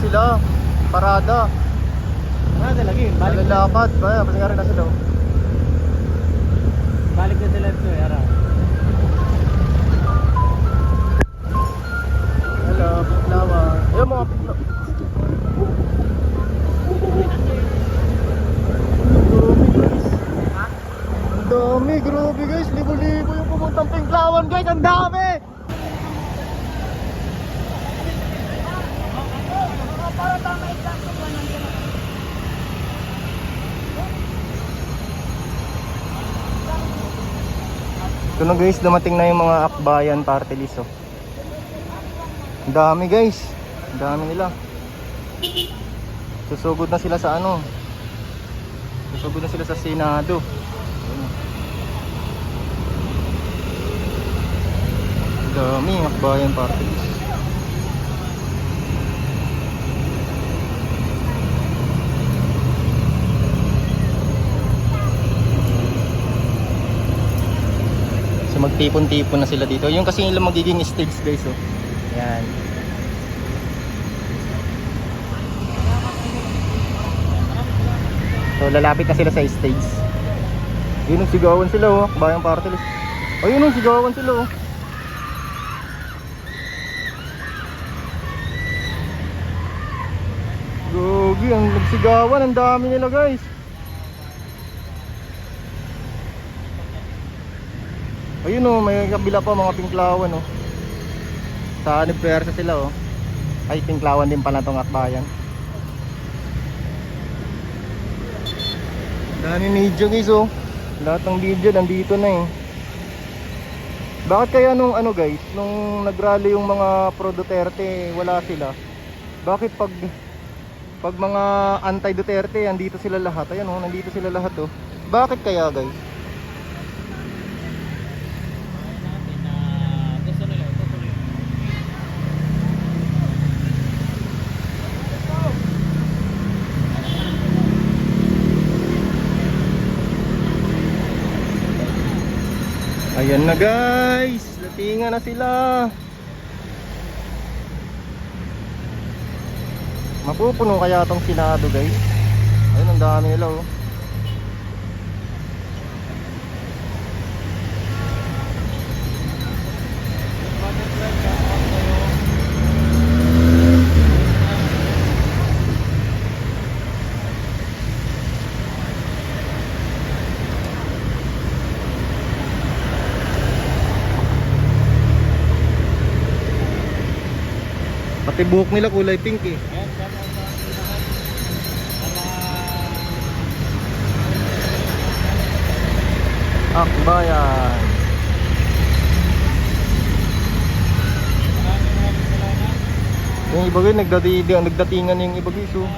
sila. Parada. Parada lagi. Balik na, Malalakad. Kaya, kasi nga rin na sila. balik na sila ito eh. Ara. Hello, flower. Ayun mga pigla. Ang dami, grabe guys. Libo-libo yung pumuntang pinglawan guys. Ang dami! Ito na guys, dumating na yung mga akbayan party list oh. Dami guys. Dami nila. Susugod na sila sa ano. Susugod na sila sa Senado. Dami akbayan party list. So magtipon-tipon na sila dito. Yung kasi nila magiging stage guys oh. Yan. So lalapit na sila sa stage. Yun ang sigawan sila oh. Bayang party list. Ayun ang sigawan sila oh. Gogi, ang nagsigawan, ang dami nila guys. Ayun oh, may kabila pa mga pinklawan oh. Sa Aniversa sila oh. Ay, pinklawan din pala tong akbayan. Dami video guys oh. Lahat ng video nandito na eh. Bakit kaya nung ano guys, nung nagrally yung mga pro Duterte, wala sila? Bakit pag pag mga anti Duterte, andito sila lahat. Ayan oh, nandito sila lahat oh. Bakit kaya guys? Ayan na guys, datingan na sila. Mapupuno kaya tong Senado guys. Ayun ang dami nila oh. Pati buhok nila kulay pink eh. Akbayan. Yung iba guys, nagdati, nagdatingan yung iba guys oh.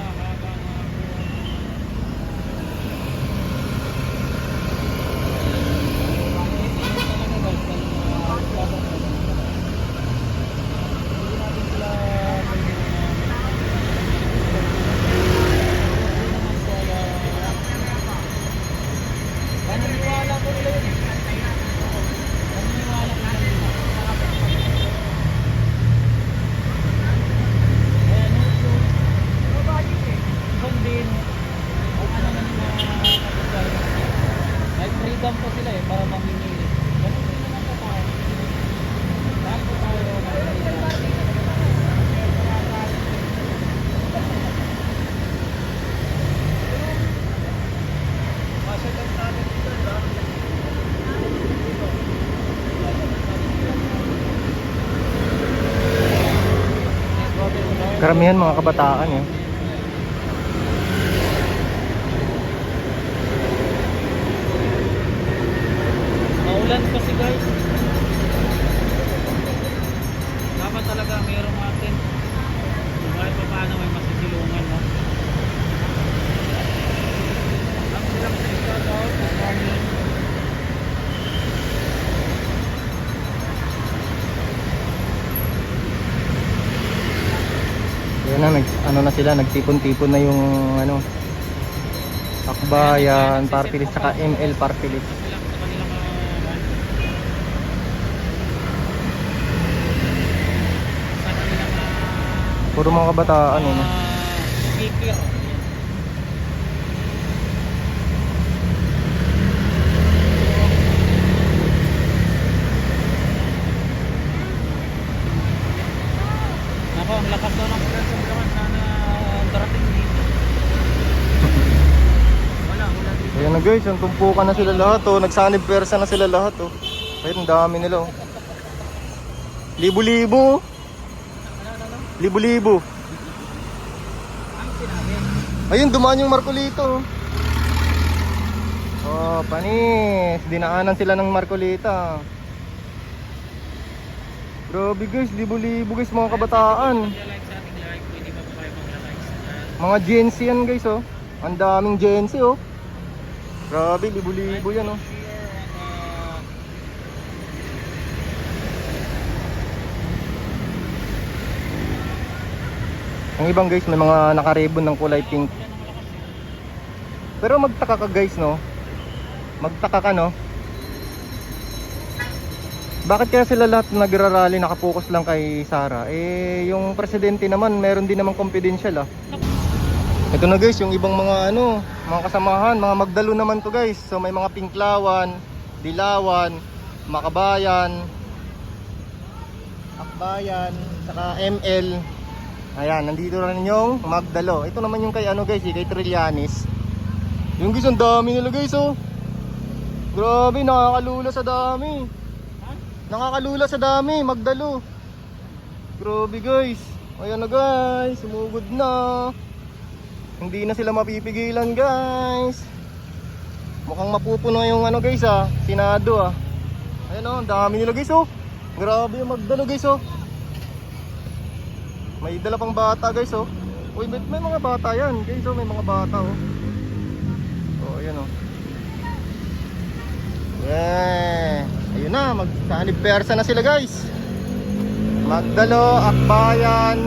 May freedom po mamimili. Ganun din naman po tayo. Karamihan mga kabataan eh. Kasi guys. Dapat talaga mayroong atin. Kahit pa paano may masisilungan, no? Ang silang shout out, good morning. Yun na, nag, ano na sila, nagtipon-tipon na yung ano, Akbayan, party list, saka ML party list. Silang sa kanilang mga sa kanilang mga Puro mga kabataan eh. no? mga speaker. Ako, ang lakas daw ng friends ng Bulacan. Sana darating dito. Wala, wala dito. Ayan na guys, yung tumpukan na sila lahat oh. Nagsanib persa na sila lahat oh. Ayun, ang dami nila oh. Libo-libo. oh. Libo-libo. Ayun, dumaan yung Marcolito. oh. Panis. Dinaanan sila ng Marcolita. Grabe guys, libo-libo guys mga kabataan. Mga Gen yan guys oh. Ang daming Gen oh. Grabe, libo-libo yan oh. Ang ibang guys, may mga nakaribon ng kulay pink. Pero magtaka ka guys, no? Magtaka ka, no? Bakit kaya sila lahat nagrarally nakapokus lang kay Sara? Eh, yung presidente naman, meron din naman confidential, ah. Ito na guys, yung ibang mga ano, mga kasamahan, mga magdalo naman to guys. So may mga Pinklawan, Dilawan, Makabayan, Akbayan, saka ML. Ayan, nandito rin yung Magdalo. Ito naman yung kay ano guys, eh, kay Trillanes. Yung guys, ang dami nila guys oh. Grabe, nakakalula sa dami. Nakakalula sa dami, Magdalo. Grabe guys. Ayan na guys, sumugod na. Hindi na sila mapipigilan guys. Mukhang mapupuno yung ano guys ah, Senado ah. Ayan oh, ang dami nila guys oh. Grabe yung Magdalo guys oh. May dala pang bata guys oh. Uy, may, may mga bata yan guys oh, may mga bata oh. Oh, ayan oh. Yeah. Ayun na, magsanib persa na sila guys. Magdalo, Akbayan,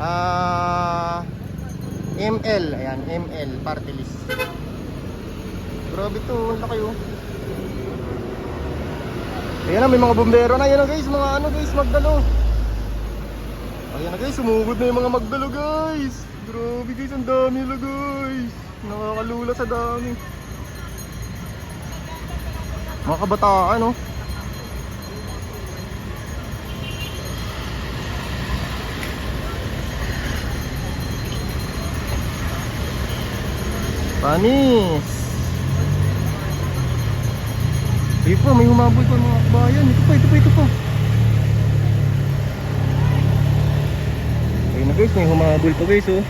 ah, ML, ayan, ML, party list. Grabe to, ang laki oh. Ayan na, may mga bombero na. Ayan na guys, mga ano guys, magdalo. Ayan na guys, sumugod na yung mga magdalo guys. Grabe guys, ang dami nila guys. Nakakalula sa dami. Mga kabataan oh. Panis. Ito pa, may humabol pa mga kabayan. Ito pa, ito pa, ito pa. Ayun na guys, may humabol pa guys oh.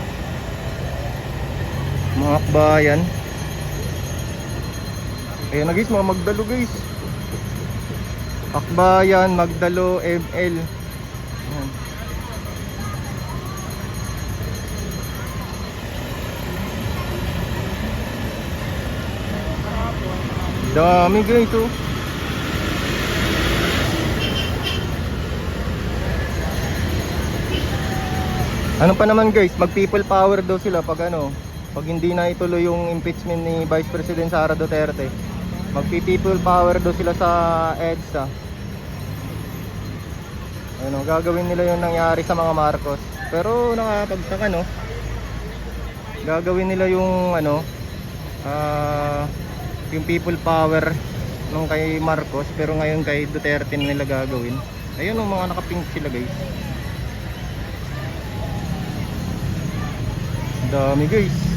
Mga kabayan. Ayun na guys, mga Magdalo guys. Akbayan, Magdalo, ML. Ayan. Dami guys oh. Ano pa naman guys, mag people power daw sila pag ano, pag hindi na ituloy yung impeachment ni Vice President Sara Duterte. Mag people power daw sila sa EDSA. Ano, gagawin nila yung nangyari sa mga Marcos. Pero nakakapagtaka no. Gagawin nila yung ano, ah yung people power nung kay Marcos pero ngayon kay Duterte nila gagawin. Ayun yung mga nakapink sila guys. Dami guys.